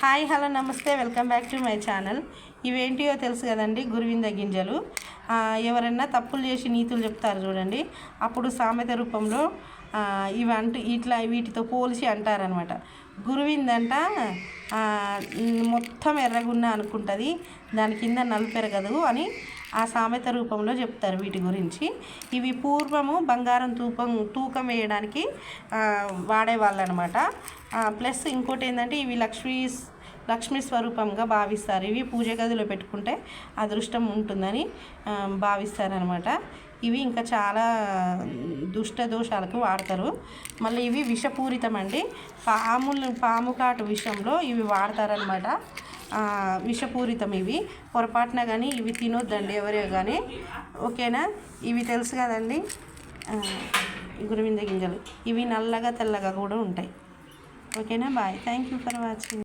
Hi hello నమస్తే welcome back to my channel. ఇవేంటియో తెలుసు కదండి గురువింద గింజలు. ఎవరైనా తప్పులు చేసి నీతులు చెప్తారు చూడండి. అప్పుడు సామెత రూపంలో ఇవి అంటూ ఇట్లా వీటితో పోల్చి అంటారనమాట గురువిందంట మొత్తం ఎర్రగున్న అనుకుంటుంది. దాని కింద నలుపెరగదు అని ఆ సామెత రూపంలో చెప్తారు వీటి గురించి. ఇవి పూర్వము బంగారం తూకం తూకం వేయడానికి వాడేవాళ్ళు అనమాట ప్లస్ ఇంకోటి ఏంటంటే ఇవి లక్ష్మీ లక్ష్మీ స్వరూపంగా భావిస్తారు. ఇవి పూజ గదిలో పెట్టుకుంటే అదృష్టం ఉంటుందని భావిస్తారనమాట. ఇవి ఇంకా చాలా దుష్ట దోషాలకు వాడతారు. మళ్ళీ ఇవి విషపూరితం అండి పాములు పాము కాటు విషంలో ఇవి వాడతారనమాట. విషపూరితం ఇవి పొరపాటున కానీ ఇవి తినొద్దండి ఎవరే కానీ ఓకేనా? ఇవి తెలుసు కదండి. గురువింద గింజలు. ఇవి నల్లగా తెల్లగా కూడా ఉంటాయి. ఓకేనా? Bye. Thank you for watching